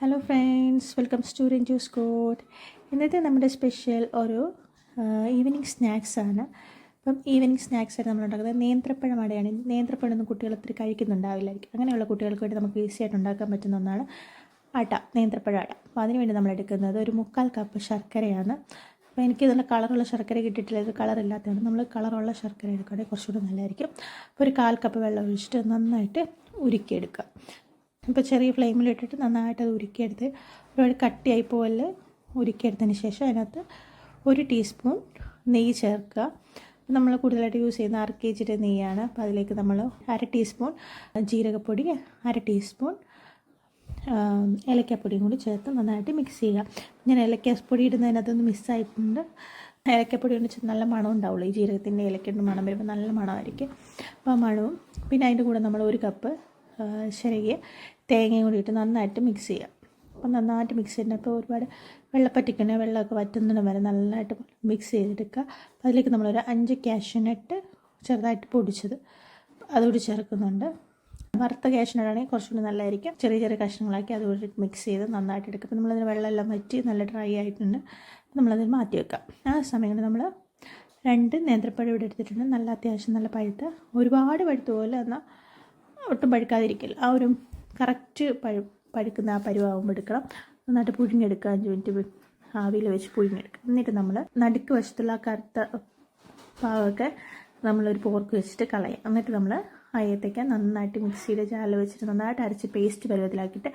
Hello friends welcome to Renju Scott ഇന്നത്തെ നമ്മുടെ special ഒരു ഈവനിങ് സ്നാക്സ് ആണ്. അപ്പം ഈവനിങ് സ്നാക്സ് ആയിട്ട് നമ്മൾ ഉണ്ടാക്കുന്നത് നേന്ത്രപ്പഴം അടയാണ്. നേന്ത്രപ്പഴം ഒന്നും കുട്ടികൾ ഒത്തിരി കഴിക്കുന്നുണ്ടാവില്ലായിരിക്കും. അങ്ങനെയുള്ള കുട്ടികൾക്ക് വേണ്ടി നമുക്ക് ഈസി ആയിട്ട് ഉണ്ടാക്കാൻ പറ്റുന്ന ഒന്നാണ് അട നേന്ത്രപ്പഴം അട. അപ്പോൾ അതിനുവേണ്ടി നമ്മൾ എടുക്കുന്നത് ഒരു മുക്കാൽ കപ്പ് ശർക്കരയാണ്. അപ്പോൾ എനിക്ക് നല്ല കളറുള്ള ശർക്കര കിട്ടിയിട്ടില്ല. ഇത് കളറില്ലാത്തതാണ് നമ്മൾ കളറുള്ള ശർക്കര എടുക്കുകയാണെങ്കിൽ കുറച്ചുകൂടി നല്ലതായിരിക്കും. അപ്പോൾ ഒരു കാൽ കപ്പ് വെള്ളം ഒഴിച്ചിട്ട് നന്നായിട്ട് ഉരുക്കിയെടുക്കുക. ഇപ്പോൾ ചെറിയ ഫ്ലെയിമിലിട്ടിട്ട് നന്നായിട്ട് അത് ഉരുക്കിയെടുത്ത് ഒരുപാട് കട്ടിയായി പോലെ ഉരുക്കിയെടുത്തതിന് ശേഷം അതിനകത്ത് ഒരു ടീസ്പൂൺ നെയ്യ് ചേർക്കുക. നമ്മൾ കൂടുതലായിട്ട് യൂസ് ചെയ്യുന്ന അര കെ ജിയുടെ നെയ്യാണ്. അപ്പോൾ അതിലേക്ക് നമ്മൾ അര ടീസ്പൂൺ ജീരകപ്പൊടി അര ടീസ്പൂൺ ഏലക്കപ്പൊടിയും കൂടി ചേർത്ത് നന്നായിട്ട് മിക്സ് ചെയ്യുക. ഞാൻ ഏലക്കാപ്പൊടി ഇടുന്നതിനകത്തൊന്ന് മിസ്സായിട്ടുണ്ട് ഏലക്കപ്പൊടി കൊണ്ട് നല്ല മണം ഉണ്ടാവുള്ളൂ. ഈ ജീരകത്തിന്റെ ഏലക്കയുടെ മണം വരുമ്പോൾ നല്ല മണമായിരിക്കും. അപ്പോൾ ആ മണവും പിന്നെ അതിന്റെ കൂടെ നമ്മൾ ഒരു കപ്പ് ശരിക്ക് തേങ്ങയും കൂടി ഇട്ട് നന്നായിട്ട് മിക്സ് ചെയ്യുക അപ്പം നന്നായിട്ട് മിക്സ് ചെയ്യുന്നത് ഒരുപാട് വെള്ളപ്പറ്റിക്കണ വെള്ളമൊക്കെ വറ്റുന്നിടം വരെ നന്നായിട്ട് മിക്സ് ചെയ്തെടുക്കുക. അപ്പോൾ അതിലേക്ക് നമ്മളൊരു അഞ്ച് ക്യാഷ്യനട്ട് ചെറുതായിട്ട് പൊടിച്ചത് അതുകൂടി ചേർക്കുന്നുണ്ട്. വറുത്ത ക്യാഷ്യനട്ടാണെങ്കിൽ കുറച്ചുകൂടി നല്ലതായിരിക്കും. ചെറിയ ചെറിയ കഷ്ണങ്ങളാക്കി അതുകൂടി മിക്സ് ചെയ്ത് നന്നായിട്ട് എടുക്കുക. അപ്പോൾ നമ്മളതിന് വെള്ളമെല്ലാം വറ്റി നല്ല ഡ്രൈ ആയിട്ടുണ്ട്. നമ്മളതിന് മാറ്റി വെക്കാം. ആ സമയം നമ്മൾ രണ്ട് നേന്ത്രപ്പഴം ഇവിടെ എടുത്തിട്ടുണ്ട്. നല്ല അത്യാവശ്യം നല്ല പഴുത്ത ഒരുപാട് പഴുത്ത പോലെ എന്നാൽ ഒട്ടും പഴുക്കാതിരിക്കില്ല. ആ ഒരു കറക്റ്റ് പഴു പഴുക്കുന്ന ആ പരുവാകുമ്പോൾ എടുക്കണം. നന്നായിട്ട് പുഴുങ്ങിയെടുക്കുക അഞ്ച് മിനിറ്റ് ആവിയിൽ വെച്ച് പുഴുങ്ങിയെടുക്കുക. എന്നിട്ട് നമ്മൾ നടുക്ക് വശത്തുള്ള ആ കറുത്ത പാവൊക്കെ നമ്മളൊരു പോർക്ക് വെച്ചിട്ട് കളയാം. എന്നിട്ട് നമ്മൾ അയ്യത്തേക്ക് നന്നായിട്ട് മിക്സിയുടെ ജാല വെച്ചിട്ട് നന്നായിട്ട് അരച്ച് പേസ്റ്റ് പരുവത്തിലാക്കിയിട്ട്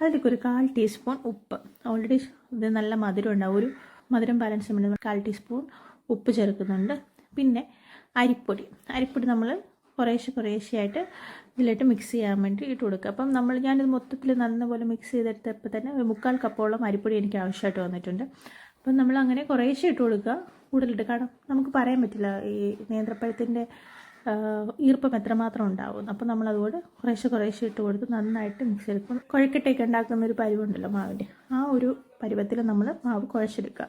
അതിലേക്ക് ഒരു കാൽ ടീസ്പൂൺ ഉപ്പ്. ഓൾറെഡി ഇത് നല്ല മധുരം ഉണ്ടാവും. ഒരു മധുരം ബാലൻസ് ചെയ്യുമ്പോൾ കാൽ ടീസ്പൂൺ ഉപ്പ് ചേർക്കുന്നുണ്ട്. പിന്നെ അരിപ്പൊടി. അരിപ്പൊടി നമ്മൾ കുറേശ്ശെ കുറേശ്ശെയായിട്ട് ഇതിലിട്ട് മിക്സ് ചെയ്യാൻ വേണ്ടി ഇട്ട് കൊടുക്കുക. അപ്പം നമ്മൾ ഞാനിത് മൊത്തത്തിൽ നന്നപോലെ മിക്സ് ചെയ്തെടുത്തപ്പോൾ തന്നെ ഒരു മുക്കാൽ കപ്പോളം അരിപ്പൊടി എനിക്ക് ആവശ്യമായിട്ട് വന്നിട്ടുണ്ട്. അപ്പം നമ്മൾ അങ്ങനെ കുറേശ്ശെ ഇട്ട് കൊടുക്കുക. കൂടുതലിട്ട് കാരണം നമുക്ക് പറയാൻ പറ്റില്ല ഈ നേന്ത്രപ്പഴത്തിന്റെ ഈർപ്പം എത്രമാത്രം ഉണ്ടാവും അപ്പോൾ നമ്മൾ അതുകൊണ്ട് കുറേശ്ശെ കുറേശ്ശെ ഇട്ട് കൊടുത്ത് നന്നായിട്ട് മിക്സ് ചെയ്തെടുക്കും. കുഴക്കട്ടേക്ക് ഉണ്ടാക്കുന്ന ഒരു പരുവുണ്ടല്ലോ മാവിന്റെ. ആ ഒരു പരുവത്തിൽ നമ്മൾ മാവ് കുഴച്ചെടുക്കുക.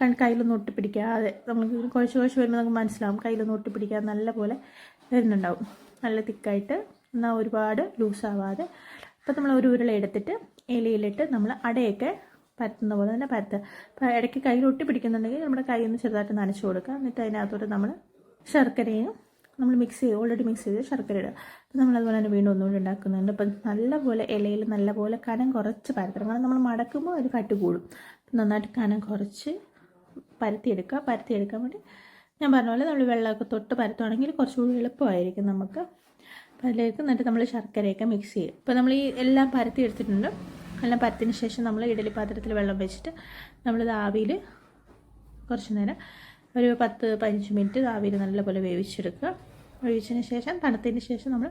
കാരണം കയ്യിലൊന്നും ഒട്ടിപ്പിടിക്കാതെ നമുക്ക് കുഴച്ച് കുഴച്ച് വരുമ്പോൾ നമുക്ക് മനസ്സിലാവും കയ്യിലൊന്നും ഒട്ടിപ്പിടിക്കാതെ നല്ല പോലെ വരുന്നുണ്ടാവും. നല്ല തിക്കായിട്ട് എന്നാൽ ഒരുപാട് ലൂസാവാതെ അപ്പോൾ നമ്മൾ ഒരു ഉരുള എടുത്തിട്ട് ഇലയിലിട്ട് നമ്മൾ അടയൊക്കെ പരത്തുന്ന പോലെ തന്നെ പരത്തുക അപ്പോൾ ഇടയ്ക്ക് കയ്യിൽ ഒട്ടി പിടിക്കുന്നുണ്ടെങ്കിൽ നമ്മുടെ കൈ ഒന്ന് ചെറുതായിട്ട് നനച്ചു കൊടുക്കുക. എന്നിട്ട് അതിനകത്തോട്ട് നമ്മൾ ശർക്കരയും നമ്മൾ മിക്സ് ചെയ്ത് ഓൾറെഡി മിക്സ് ചെയ്ത് ശർക്കര ഇടുക. അപ്പോൾ നമ്മൾ അതുപോലെ തന്നെ വീണ്ടും ഒന്നുകൂടി ഉണ്ടാക്കുന്നുണ്ട്. അപ്പം നല്ലപോലെ ഇലയിൽ നല്ലപോലെ കനം കുറച്ച് പരത്തണം. കാരണം നമ്മൾ മടക്കുമ്പോൾ അത് കട്ടുകൂടും നന്നായിട്ട് കനം കുറച്ച് പരത്തിയെടുക്കുക. പരത്തിയെടുക്കാൻ വേണ്ടി ഞാൻ പറഞ്ഞ പോലെ നമ്മൾ വെള്ളമൊക്കെ തൊട്ട് പരത്തുവാണെങ്കിൽ കുറച്ചുകൂടി എളുപ്പമായിരിക്കും നമുക്ക്. അപ്പോൾ അതിലേക്ക് എന്നിട്ട് നമ്മൾ ശർക്കരയൊക്കെ മിക്സ് ചെയ്യും. ഇപ്പോൾ നമ്മൾ ഈ എല്ലാം പരത്തി എടുത്തിട്ടുണ്ട്. എല്ലാം പരത്തിന് ശേഷം നമ്മൾ ഇഡലി പാത്രത്തിൽ വെള്ളം വെച്ചിട്ട് നമ്മളിത് ആവിയിൽ കുറച്ച് നേരം ഒരു പത്ത് പതിനഞ്ച് മിനിറ്റ് ആവിയിൽ നല്ലപോലെ വേവിച്ചെടുക്കുക. വേവിച്ചതിന് ശേഷം തണുത്തതിന് ശേഷം നമ്മൾ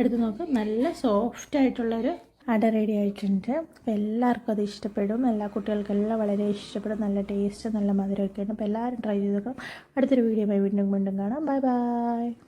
എടുത്ത് നോക്കുക. നല്ല സോഫ്റ്റ് ആയിട്ടുള്ളൊരു അട റെഡി ആയിട്ടുണ്ട്. അപ്പോൾ എല്ലാവർക്കും അത് ഇഷ്ടപ്പെടും. എല്ലാ കുട്ടികൾക്കെല്ലാം വളരെ ഇഷ്ടപ്പെടും. നല്ല ടേസ്റ്റ് നല്ല മധുരമൊക്കെ ഉണ്ട് അപ്പോൾ എല്ലാവരും ട്രൈ ചെയ്ത് നോക്കാം അടുത്തൊരു വീഡിയോ വീണ്ടും വീണ്ടും കാണാം. Bye bye